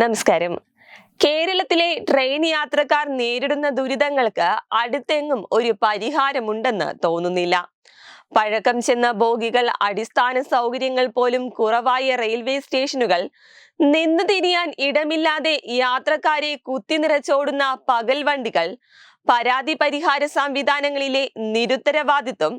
നമസ്കാരം. കേരളത്തിലെ ട്രെയിൻ യാത്രക്കാർ നേരിടുന്ന ദുരിതങ്ങൾക്ക് അടുത്തെങ്ങും ഒരു പരിഹാരമുണ്ടെന്ന് തോന്നുന്നില്ല. പഴക്കം ചെന്ന ബോഗികൾ അടിസ്ഥാന സൗകര്യങ്ങൾ പോലും കുറവായ റെയിൽവേ സ്റ്റേഷനുകൾ നിന്ന് തിരിയാൻ ഇടമില്ലാതെ യാത്രക്കാരെ കുത്തിനിറച്ചോടുന്ന പകൽ വണ്ടികൾ പരാതി പരിഹാര സംവിധാനങ്ങളിലെ നിരുത്തരവാദിത്വം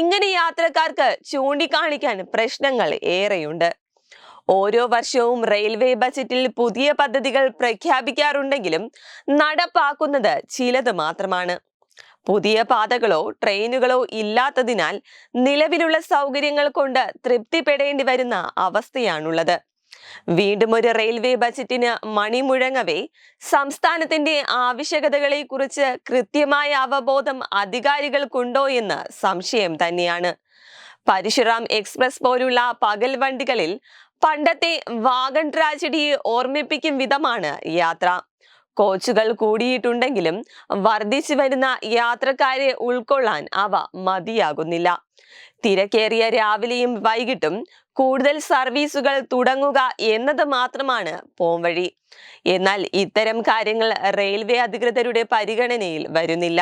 ഇങ്ങനെ യാത്രക്കാർക്ക് ചൂണ്ടിക്കാണിക്കാൻ പ്രശ്നങ്ങൾ ഏറെയുണ്ട്. ഓരോ വർഷവും റെയിൽവേ ബജറ്റിൽ പുതിയ പദ്ധതികൾ പ്രഖ്യാപിക്കാറുണ്ടെങ്കിലും നടപ്പാക്കുന്നത് ചിലത് മാത്രമാണ്. പുതിയ പാതകളോ ട്രെയിനുകളോ ഇല്ലാത്തതിനാൽ നിലവിലുള്ള സൗകര്യങ്ങൾ കൊണ്ട് തൃപ്തിപ്പെടേണ്ടി വരുന്ന അവസ്ഥയാണുള്ളത്. വീണ്ടും ഒരു റെയിൽവേ ബജറ്റിന് മണിമുഴങ്ങവേ സംസ്ഥാനത്തിന്റെ ആവശ്യകതകളെ കുറിച്ച് കൃത്യമായ അവബോധം അധികാരികൾക്കുണ്ടോ എന്ന് സംശയം തന്നെയാണ്. പരശുറാം എക്സ്പ്രസ് പോലുള്ള പകൽ വണ്ടികളിൽ പണ്ടത്തെ വാഗൺ ട്രാജഡിയെ ഓർമ്മിപ്പിക്കും വിധമാണ് യാത്ര. കോച്ചുകൾ കൂടിയിട്ടുണ്ടെങ്കിലും വർദ്ധിച്ചു വരുന്ന യാത്രക്കാരെ ഉൾക്കൊള്ളാൻ അവ മതിയാകുന്നില്ല. തിരക്കേറിയ രാവിലെയും വൈകിട്ടും കൂടുതൽ സർവീസുകൾ തുടങ്ങുക എന്നത് മാത്രമാണ് പോംവഴി. എന്നാൽ ഇത്തരം കാര്യങ്ങൾ റെയിൽവേ അധികൃതരുടെ പരിഗണനയിൽ വരുന്നില്ല.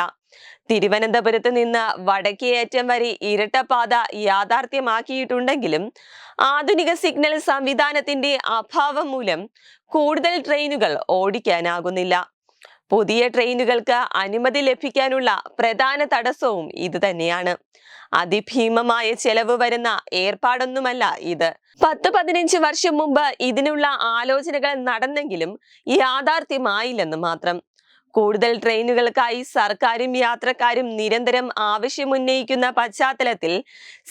തിരുവനന്തപുരത്ത് നിന്ന് വടക്കേയറ്റം വരെ ഇരട്ടപാത യാഥാർത്ഥ്യമാക്കിയിട്ടുണ്ടെങ്കിലും ആധുനിക സിഗ്നൽ സംവിധാനത്തിന്റെ അഭാവം മൂലം കൂടുതൽ ട്രെയിനുകൾ ഓടിക്കാനാകുന്നില്ല. പുതിയ ട്രെയിനുകൾക്ക് അനുമതി ലഭിക്കാനുള്ള പ്രധാന തടസ്സവും ഇത് തന്നെയാണ്. അതിഭീമമായ ചെലവ് വരുന്ന ഏർപ്പാടൊന്നുമല്ല ഇത്. പത്ത് പതിനഞ്ച് വർഷം മുമ്പ് ഇതിനുള്ള ആലോചനകൾ നടന്നെങ്കിലും യാഥാർത്ഥ്യമായില്ലെന്ന് മാത്രം. കൂടുതൽ ട്രെയിനുകൾക്കായി സർക്കാരും യാത്രക്കാരും നിരന്തരം ആവശ്യമുന്നയിക്കുന്ന പശ്ചാത്തലത്തിൽ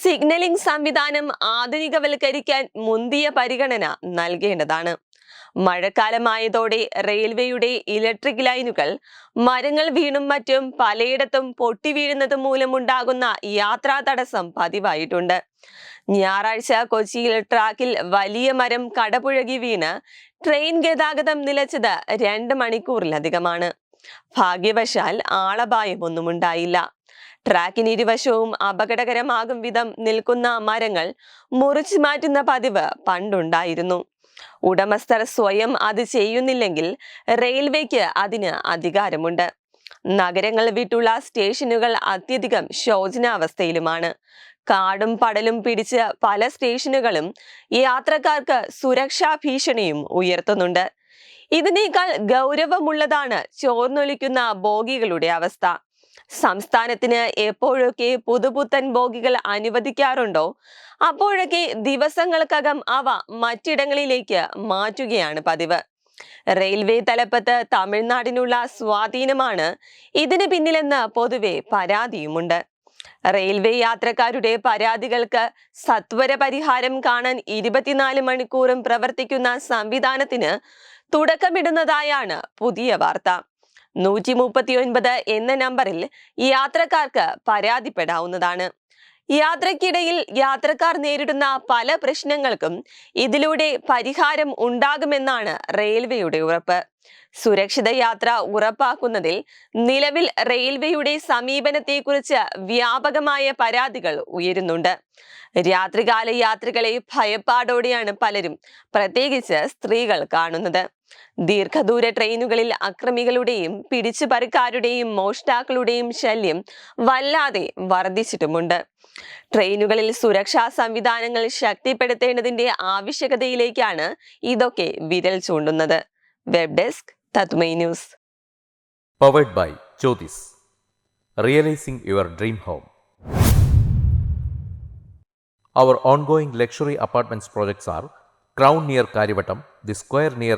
സിഗ്നലിംഗ് സംവിധാനം ആധുനികവൽക്കരിക്കാൻ മുന്തിയ പരിഗണന നൽകേണ്ടതാണ്. മഴക്കാലമായതോടെ റെയിൽവേയുടെ ഇലക്ട്രിക് ലൈനുകൾ മരങ്ങൾ വീണും മറ്റും പലയിടത്തും പൊട്ടി വീഴുന്നത് മൂലമുണ്ടാകുന്ന യാത്രാ തടസ്സം പതിവായിട്ടുണ്ട്. ഞായറാഴ്ച കൊച്ചിയിൽ ട്രാക്കിൽ വലിയ മരം കടപുഴകി വീണ് ട്രെയിൻ ഗതാഗതം നിലച്ചത് രണ്ട് മണിക്കൂറിലധികമാണ്. ഭാഗ്യവശാൽ ആളപായമൊന്നുമുണ്ടായില്ല ട്രാക്കിന് ഇരുവശവും അപകടകരമാകും വിധം നിൽക്കുന്ന മരങ്ങൾ മുറിച്ചു മാറ്റുന്ന പതിവ് പണ്ടുണ്ടായിരുന്നു. ഉടമസ്ഥർ സ്വയം അത് ചെയ്യുന്നില്ലെങ്കിൽ റെയിൽവേക്ക് അതിന് അധികാരമുണ്ട്. നഗരങ്ങൾ വിട്ടുള്ള സ്റ്റേഷനുകൾ അത്യധികം ശോചനാവസ്ഥയിലുമാണ്. കാടും പടലും പിടിച്ച് പല സ്റ്റേഷനുകളും യാത്രക്കാർക്ക് സുരക്ഷാ ഭീഷണിയും ഉയർത്തുന്നുണ്ട്. ഇതിനേക്കാൾ ഗൗരവമുള്ളതാണ് ചോർന്നൊലിക്കുന്ന ബോഗികളുടെ അവസ്ഥ. സംസ്ഥാനത്തിന് എപ്പോഴൊക്കെ പുതുപുത്തൻ ബോഗികൾ അനുവദിക്കാറുണ്ടോ? അപ്പോഴൊക്കെ ദിവസങ്ങൾക്കകം അവ മറ്റിടങ്ങളിലേക്ക് മാറ്റുകയാണ് പതിവ്. റെയിൽവേ തലപ്പത്ത് തമിഴ്നാടിനുള്ള സ്വാധീനമാണ് ഇതിന് പിന്നിലെന്ന് പൊതുവെ പരാതിയുമുണ്ട്. റെയിൽവേ യാത്രക്കാരുടെ പരാതികൾക്ക് സത്വര പരിഹാരം കാണാൻ ഇരുപത്തിനാല് മണിക്കൂറും പ്രവർത്തിക്കുന്ന സംവിധാനത്തിന് തുടക്കമിടുന്നതായാണ് പുതിയ വാർത്ത. നൂറ്റി മുപ്പത്തി ഒൻപത് എന്ന നമ്പറിൽ യാത്രക്കാർക്ക് പരാതിപ്പെടാവുന്നതാണ്. യാത്രക്കിടയിൽ യാത്രക്കാർ നേരിടുന്ന പല പ്രശ്നങ്ങൾക്കും ഇതിലൂടെ പരിഹാരം ഉണ്ടാകുമെന്നാണ് റെയിൽവേയുടെ ഉറപ്പ്. സുരക്ഷിത യാത്ര ഉറപ്പാക്കുന്നതിൽ നിലവിൽ റെയിൽവേയുടെ സമീപനത്തെക്കുറിച്ച് വ്യാപകമായ പരാതികൾ ഉയരുന്നുണ്ട്. രാത്രികാല യാത്രകളെ ഭയപ്പാടോടെയാണ് പലരും പ്രത്യേകിച്ച് സ്ത്രീകൾ കാണുന്നത്. ദീർഘദൂര ട്രെയിനുകളിൽ അക്രമികളുടെയും പിടിച്ചുപറിക്കാരുടെയും മോഷ്ടാക്കളുടെയും ശല്യം വല്ലാതെ വർദ്ധിച്ചിട്ടുമുണ്ട്. ട്രെയിനുകളിൽ സുരക്ഷാ സംവിധാനങ്ങൾ ശക്തിപ്പെടുത്തേണ്ടതിന്റെ ആവശ്യകതയിലേക്കാണ് ഇതൊക്കെ വിരൽ ചൂണ്ടുന്നത്. Web desk തത്മൈ news. Powered by Jyothis realising your dream home Our ongoing luxury apartments projects are Crown near Kariavattom The Square near